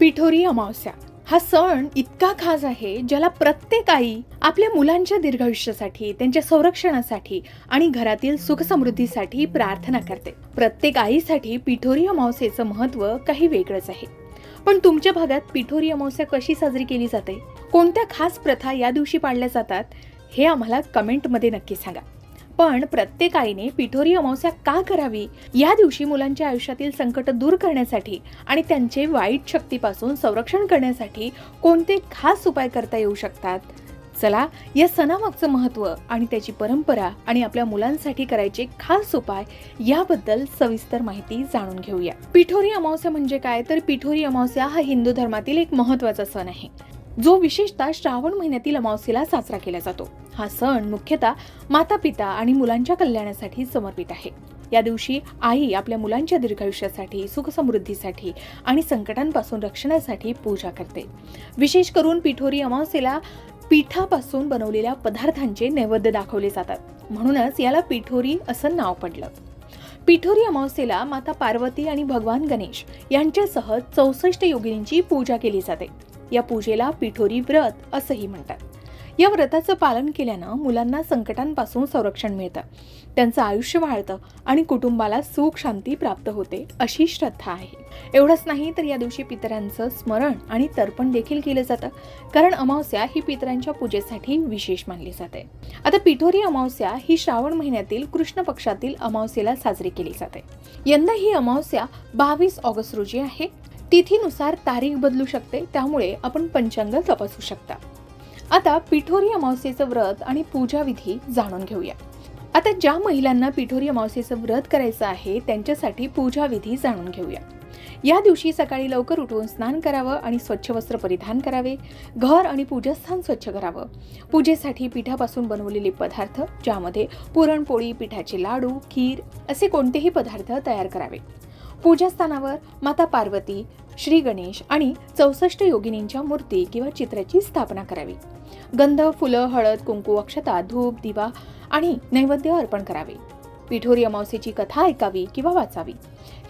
पिठोरी अमावस्या. हा सण इतका खास आहे ज्याला प्रत्येक आई आपल्या मुलांच्या दीर्घायुष्यासाठी त्यांच्या संरक्षणासाठी आणि घरातील सुखसमृद्धीसाठी प्रार्थना करते. प्रत्येक आईसाठी पिठोरी अमावस्येचं महत्त्व काही वेगळंच आहे. पण तुमच्या भागात पिठोरी अमावस्या कशी साजरी केली जाते? कोणत्या खास प्रथा या दिवशी पाळल्या जातात? हे आम्हाला कमेंटमध्ये नक्की सांगा. पण प्रत्येक आईने पिठोरी अमावस्या का करावी? या दिवशी मुलांच्या आयुष्यातील संकट दूर करण्यासाठी आणि त्यांचे वाईट शक्तीपासून संरक्षण करण्यासाठी कोणते खास उपाय करता येऊ शकतात? चला या सणामागचं महत्त्व आणि त्याची परंपरा आणि आपल्या मुलांसाठी करायचे खास उपाय याबद्दल सविस्तर माहिती जाणून घेऊया. पिठोरी अमावस्या म्हणजे काय? तर पिठोरी अमावस्या हा हिंदू धर्मातील एक महत्त्वाचा सण आहे. जो विशेषतः श्रावण महिन्यातील अमावस्येला साजरा केला जातो. हा सण मुख्यतः माता पिता आणि मुलांच्या कल्याणासाठी समर्पित आहे. या दिवशी आई आपल्या मुलांच्या दीर्घायुष्यासाठी सुखसमृद्धीसाठी आणि संकटांपासून रक्षणासाठी पूजा करते. विशेष करून पिठोरी अमावस्येला पिठापासून बनवलेल्या पदार्थांचे नैवेद्य दाखवले जातात. म्हणूनच याला पिठोरी असं नाव पडलं. पिठोरी अमावस्येला माता पार्वती आणि भगवान गणेश यांच्यासह चौसष्ट योगिनींची पूजा केली जाते. या पूजेला पिठोरी व्रत असंही म्हणतात. या व्रताचं पालन केल्यानं मुलांना संकटांपासून संरक्षण मिळतं. त्यांचं आयुष्य वाढतं आणि कुटुंबाला सुख शांती प्राप्त होते अशी श्रद्धा आहे. एवढंच नाही तर या दिवशी पितरांचं स्मरण आणि तर्पण देखील केलं जातं. कारण अमावस्या ही पितरांच्या पूजेसाठी विशेष मानली जाते. आता पिठोरी अमावस्या ही श्रावण महिन्यातील कृष्ण पक्षातील अमावस्येला साजरी केली जाते. यंदा ही अमावस्या बावीस ऑगस्ट रोजी आहे. तिथीनुसार तारीख बदलू शकते त्यामुळे आपण पंचांग तपासू शकता. आता पिठोरी अमावस्येचं व्रत आणि पूजा विधी जाणून घेऊया. आता ज्या महिलांना पिठोरी अमावस्येचं व्रत करायचं आहे त्यांच्यासाठी पूजा विधी जाणून घेऊया. या दिवशी सकाळी लवकर उठून स्नान करावं आणि स्वच्छ वस्त्र परिधान करावे घर आणि पूजास्थान स्वच्छ करावं. पूजेसाठी पिठापासून बनवलेले पदार्थ ज्यामध्ये पुरणपोळी पिठाचे लाडू खीर असे कोणतेही पदार्थ तयार करावे. पूजास्थानावर माता पार्वती श्री गणेश आणि चौसष्ट योगिनींच्या मूर्ती किंवा चित्राची स्थापना करावी. गंध फुलं हळद कुंकू अक्षता धूप दिवा आणि नैवेद्य अर्पण करावे. पिठोरी अमावस्येची कथा ऐकावी किंवा वाचावी.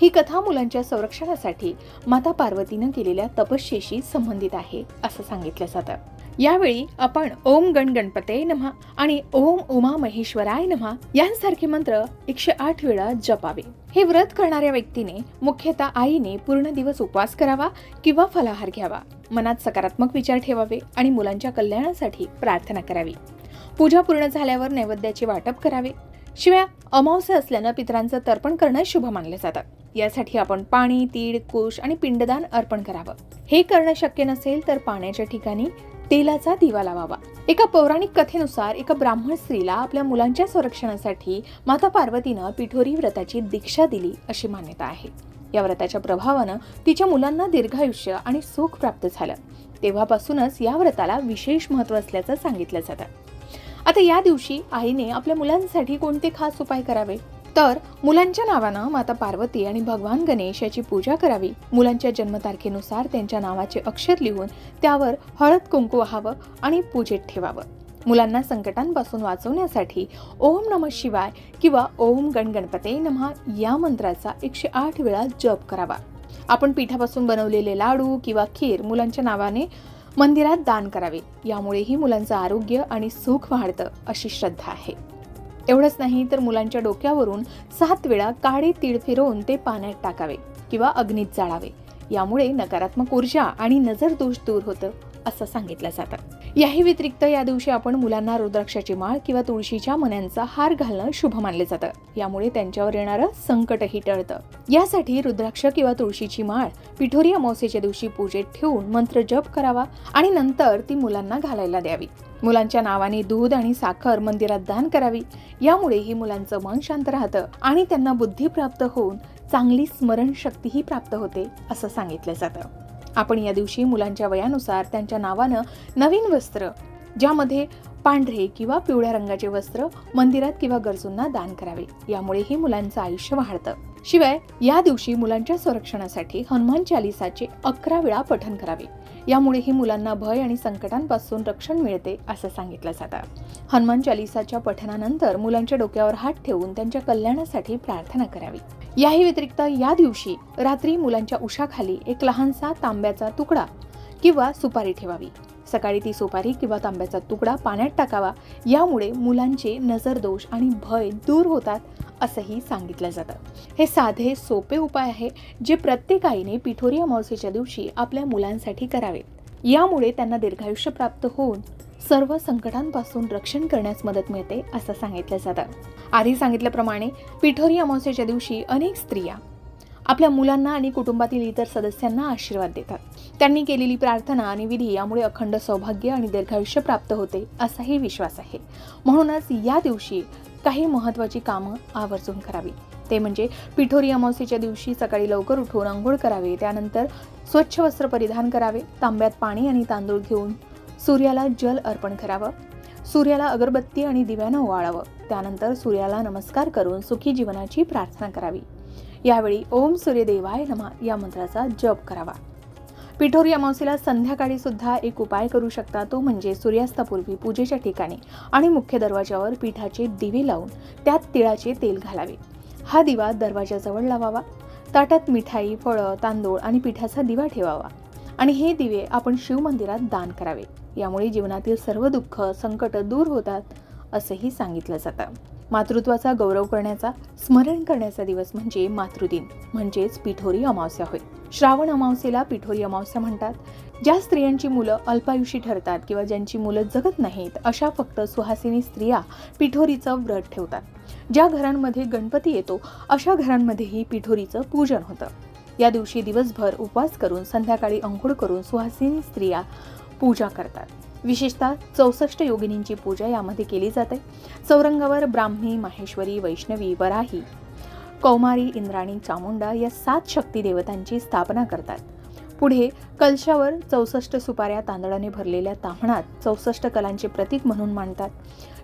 ही कथा मुलांच्या संरक्षणासाठी माता पार्वतीनं केलेल्या तपस्येशी संबंधित आहे असं सांगितलं जातं. यावेळी आपण ओम गण गणपते नमहा आणि ओम उमा महेश्वराय नमहा यांसारखे मंत्र एकशे आठ वेळा जपावे. हे व्रत करणाऱ्या व्यक्तीने मुख्यतः आईने पूर्ण दिवस उपवास करावा किंवा फलाहार घ्यावा. मनात सकारात्मक विचार ठेवावे आणि मुलांच्या कल्याणासाठी प्रार्थना करावी. पूजा पूर्ण झाल्यावर नैवेद्याचे वाटप करावे. शिवाय अमावस्या असल्यानं पितरांचं तर्पण करणं शुभ मानलं जातं. यासाठी आपण पाणी तीळ कुश आणि पिंडदान अर्पण करावं. हे करणं शक्य नसेल तर पाण्याच्या ठिकाणी तेलाचा दिवा लावावा. एका पौराणिक कथेनुसार एका ब्राह्मण स्त्रीला आपल्या मुलांच्या संरक्षणासाठी माता पार्वतीनं पिठोरी व्रताची दीक्षा दिली अशी मान्यता आहे. या व्रताच्या प्रभावानं तिच्या मुलांना दीर्घायुष्य आणि सुख प्राप्त झालं. तेव्हापासूनच या व्रताला विशेष महत्त्व असल्याचं सांगितलं जातं. आता या दिवशी आईने आपल्या मुलांसाठी कोणते खास उपाय करावे? तर मुलांच्या नावानं माता पार्वती आणि भगवान गणेश याची पूजा करावी. मुलांच्या जन्मतारखेनुसार त्यांच्या नावाचे अक्षर लिहून त्यावर हळद कुंकू व्हावं आणि पूजेत ठेवावं. मुलांना संकटांपासून वाचवण्यासाठी ओम नम शिवाय किंवा ओम गण गणपते नमहा या मंत्राचा एकशे आठ वेळा जप करावा. आपण पिठापासून बनवलेले लाडू किंवा खीर मुलांच्या नावाने मंदिरात दान करावे. यामुळेही मुलांचं आरोग्य आणि सुख वाढतं अशी श्रद्धा आहे. एवढंच नाही तर मुलांच्या डोक्यावरून सात वेळा काळे तीळ फिरवून ते पाण्यात टाकावे किंवा अग्नीत जाळावे. यामुळे नकारात्मक ऊर्जा आणि नजर दोष दूर होतं असं सांगितलं जातं. याही व्यतिरिक्त या दिवशी आपण मुलांना रुद्राक्षाची माळ किंवा तुळशीच्या मण्यांचा हार घालणं शुभ मानले जातं. यामुळे त्यांच्यावर येणारं संकटही टळतं. यासाठी रुद्राक्ष किंवा तुळशीची माळ पिठोरी अमावस्येच्या दिवशी पूजेत ठेवून मंत्र जप करावा आणि नंतर ती मुलांना घालायला द्यावी. मुलांच्या नावाने दूध आणि साखर मंदिरात दान करावी. यामुळेही मुलांचं मन शांत राहतं आणि त्यांना बुद्धी प्राप्त होऊन चांगली स्मरणशक्तीही प्राप्त होते असं सांगितलं जातं. आपण या दिवशी मुलांच्या वयानुसार त्यांच्या नावानं नवीन वस्त्र ज्यामध्ये पांढरे किंवा पिवळ्या रंगाचे वस्त्र मंदिरात किंवा गरजूंना दान करावे. यामुळेही मुलांचं आयुष्य वाढतं. शिवाय या दिवशी मुलांच्या संरक्षणासाठी हनुमान चालिसाचे अकरा वेळा पठन करावे. यामुळेही मुलांना भय आणि संकटांपासून रक्षण मिळते असं सांगितलं जातं. हनुमान चालिसाच्या पठनानंतर मुलांच्या डोक्यावर हात ठेवून त्यांच्या कल्याणासाठी प्रार्थना करावी. याही व्यतिरिक्त या दिवशी रात्री मुलांच्या उशाखाली एक लहानसा तांब्याचा तुकडा किंवा सुपारी ठेवावी. सकाळी ती सुपारी किंवा तांब्याचा तुकडा पाण्यात टाकावा. यामुळे मुलांचे नजरदोष आणि भय दूर होतात असंही सांगितलं जातं. हे साधे सोपे उपाय आहे जे प्रत्येक आईने पिठोरी अमावस्येच्या दिवशी आपल्या मुलांसाठी करावेत यामुळे त्यांना दीर्घायुष्य प्राप्त होऊन सर्व संकटांपासून रक्षण करण्यास मदत मिळते असं सांगितलं जातं. आधी सांगितल्याप्रमाणे पिठोरी अमावस्येच्या दिवशी अनेक स्त्रिया आपल्या मुलांना आणि कुटुंबातील इतर सदस्यांना आशीर्वाद देतात. त्यांनी केलेली प्रार्थना आणि विधी यामुळे अखंड सौभाग्य आणि दीर्घायुष्य प्राप्त होते असाही विश्वास आहे. म्हणूनच या दिवशी काही महत्त्वाची कामं आवर्जून करावी. ते म्हणजे पिठोरी अमावस्येच्या दिवशी सकाळी लवकर उठून आंघोळ करावे त्यानंतर स्वच्छ वस्त्र परिधान करावे तांब्यात पाणी आणि तांदूळ घेऊन सूर्याला जल अर्पण करावं सूर्याला अगरबत्ती आणि दिव्यानं ओवाळावं त्यानंतर सूर्याला नमस्कार करून सुखी जीवनाची प्रार्थना करावी. यावेळी ओम सूर्यदेवाय नमा या मंत्राचा जप करावा. पिठोरी अमावस्येला संध्याकाळी सुद्धा एक उपाय करू शकता तो म्हणजे सूर्यास्तापूर्वी पूजेच्या ठिकाणी आणि मुख्य दरवाजावर पिठाचे दिवे लावून त्यात तिळाचे तेल घालावे. हा दिवा दरवाजाजवळ लावावा. ताटात मिठाई फळं तांदूळ आणि पिठाचा दिवा ठेवावा. आणि हे दिवे आपण शिवमंदिरात दान करावे. यामुळे जीवनातील सर्व दुःख संकट दूर होतात असंही सांगितलं जातं. मातृत्वाचा गौरव करण्याचा स्मरण करण्याचा दिवस म्हणजे मातृदिन म्हणजेच पिठोरी अमावस्या होय. श्रावण अमावस्येला पिठोरी अमावस्या म्हणतात. ज्या स्त्रियांची मुलं अल्पायुषी ठरतात किंवा ज्यांची मुलं जगत नाहीत अशा फक्त सुहासिनी स्त्रिया पिठोरीचं व्रत ठेवतात. ज्या घरांमध्ये गणपती येतो अशा घरांमध्येही पिठोरीचं पूजन होतं. या दिवशी दिवसभर उपवास करून संध्याकाळी अंघोळ करून सुहासिनी स्त्रिया पूजा करतात. विशेषतः चौसष्ट योगिनींची पूजा यामध्ये केली जाते. चौरंगावर ब्राह्मी माहेश्वरी वैष्णवी वराही कौमारी इंद्राणी चामुंडा या सात शक्ती देवतांची स्थापना करतात. पुढे कलशावर चौसष्ट सुपाऱ्या तांदळाने भरलेल्या ताम्हणात चौसष्ट कलांचे प्रतीक म्हणून मांडतात.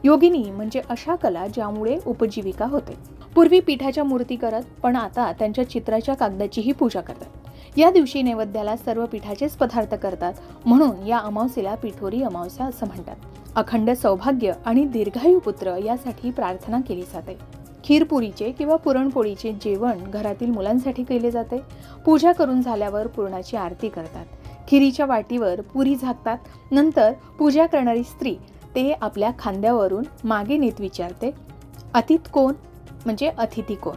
योगिनी म्हणजे अशा कला ज्यामुळे उपजीविका होते. पूर्वी पिठाच्या मूर्ती करत पण आता त्यांच्या चित्राच्या कागदाचीही पूजा करतात. या दिवशी नैवेद्याला सर्व पिठाचेच पदार्थ करतात. म्हणून या अमावस्येला पिठोरी अमावस्या असं म्हणतात. अखंड सौभाग्य आणि दीर्घायू पुत्र यासाठी प्रार्थना केली जाते. खीरपुरीचे किंवा पुरणपोळीचे जेवण घरातील मुलांसाठी केले जाते. पूजा करून झाल्यावर पुरणाची आरती करतात. खिरीच्या वाटीवर पुरी झाकतात. नंतर पूजा करणारी स्त्री ते आपल्या खांद्यावरून मागे नेत विचारते अतिथ कोण? म्हणजे अतिथी कोण?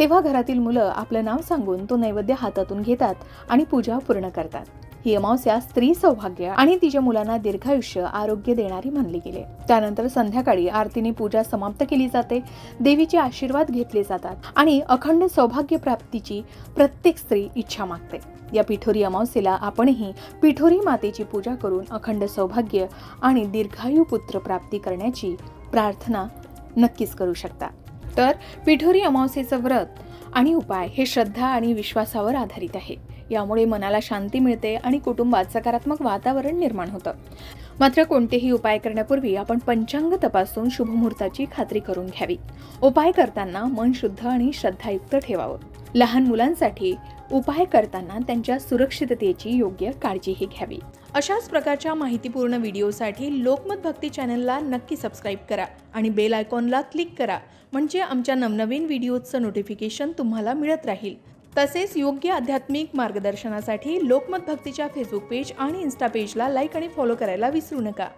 तेव्हा घरातील मुलं आपलं नाव सांगून तो नैवेद्य हातातून घेतात आणि पूजा पूर्ण करतात. ही अमावस्या स्त्री सौभाग्य आणि तिच्या मुलांना दीर्घायुष्य आरोग्य देणारी मानली गेली. त्यानंतर संध्याकाळी आरतीने पूजा समाप्त केली जाते देवीचे आशीर्वाद घेतले जातात आणि अखंड सौभाग्य प्राप्तीची प्रत्येक स्त्री इच्छा मागते. या पिठोरी अमावस्येला आपणही पिठोरी मातेची पूजा करून अखंड सौभाग्य आणि दीर्घायू पुत्र प्राप्ती करण्याची प्रार्थना नक्कीच करू शकता. तर पिठोरी अमावस्येचं व्रत आणि उपाय हे श्रद्धा आणि विश्वासावर आधारित आहे. यामुळे मनाला शांती मिळते आणि कुटुंबात सकारात्मक वातावरण निर्माण होतं. मात्र कोणतेही उपाय करण्यापूर्वी आपण पंचांग तपासून शुभमुहूर्ताची खात्री करून घ्यावी. उपाय करताना मन शुद्ध आणि श्रद्धायुक्त ठेवावं. लहान मुलांसाठी उपाय करताना त्यांच्या सुरक्षिततेची योग्य काळजीही घ्यावी. अशाच प्रकारच्या माहितीपूर्ण व्हिडिओसाठी लोकमत भक्ती चॅनलला नक्की सबस्क्राईब करा आणि बेल आयकॉनला क्लिक करा म्हणजे आमच्या नवनवीन व्हिडिओचं नोटिफिकेशन तुम्हाला मिळत राहील. तसेच योग्य आध्यात्मिक मार्गदर्शनासाठी लोकमत भक्तीच्या फेसबुक पेज आणि इन्स्टा पेजला लाईक आणि फॉलो करायला विसरू नका.